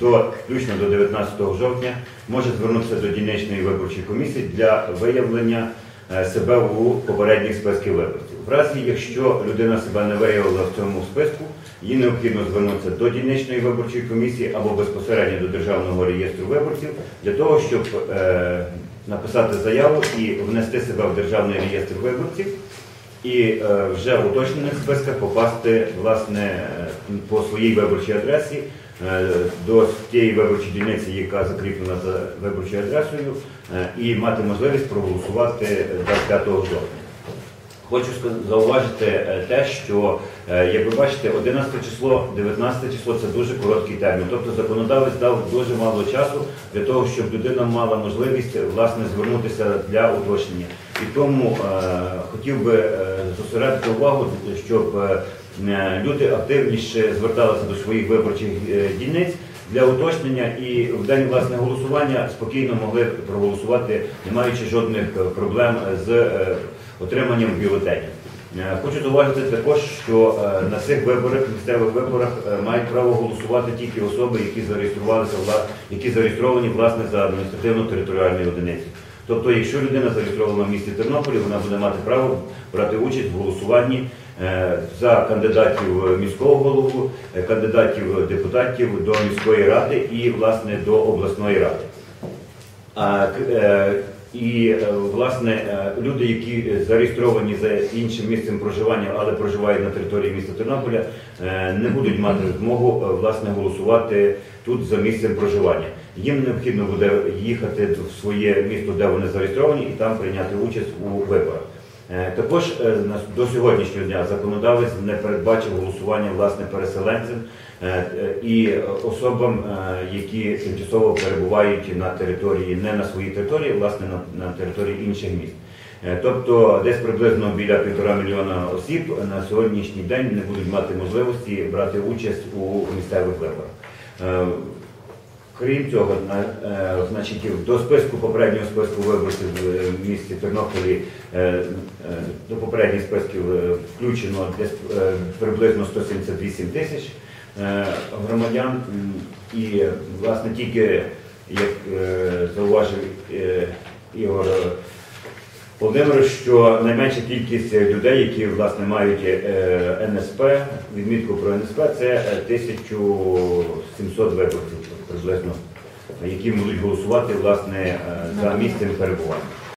до включно до 19 жовтня може звернутися до дільничної виборчої комісії для виявлення е, себе у попередніх списків виборців. В разі, якщо людина себе не виявила в цьому списку, їй необхідно звернутися до дільничної виборчої комісії або безпосередньо до державного реєстру виборців для того, щоб е, написати заяву і внести себе в державний реєстр виборців і е, вже в уточнених списках попасти власне е, по своїй виборчій адресі до тієї виборчої дільниці, яка закріплена за виборчою адресою, е, і мати можливість проголосувати 25 жовтня. Хочу зауважити е, те, що, е, як ви бачите, 11 число, 19 число це дуже короткий термін. Тобто законодавець дав дуже мало часу для того, щоб людина мала можливість е, власне звернутися для уточнення. І тому е, хотів би е, зосередити увагу, щоб е, е, люди активніше зверталися до своїх виборчих е, дільниць для уточнення і в день власне голосування спокійно могли проголосувати, не маючи жодних е, проблем з е, отриманням бюлетенів. Е, Хочу зауважити також, що е, на цих виборах, місцевих виборах, е, мають право голосувати тільки особи, які зареєструвалися які зареєстровані власне за адміністративно-територіальною одиницею. Тобто, якщо людина зареєстрована в місті Тернополі, вона буде мати право брати участь в голосуванні е, за кандидатів міського голову, е, кандидатів депутатів до міської ради і власне до обласної ради. А, е, і е, власне е, люди, які зареєстровані за іншим місцем проживання, але проживають на території міста Тернополя, е, не будуть мати змогу е, власне голосувати тут за місцем проживання. Їм необхідно буде їхати в своє місто, де вони зареєстровані, і там прийняти участь у виборах. Е, Також е, до сьогоднішнього дня законодавець не передбачив голосування власне переселенцям е, і особам, які тимчасово перебувають на території, не на своїй території, власне на, території інших міст. Тобто десь приблизно біля півтора мільйона осіб на сьогоднішній день не будуть мати можливості брати участь у місцевих виборах. Крім цього, е, значить, до списку попереднього списку виборців е, в місті Тернополі е, до попередніх списків включено десь приблизно 178 тисяч громадян. І власне тільки, як зауважив Ігор Володимирович, що найменша кількість людей, які власне мають е, НСП, відмітку про НСП, це е, 1700 виборців приблизно, які будуть голосувати власне е, за місцем перебування.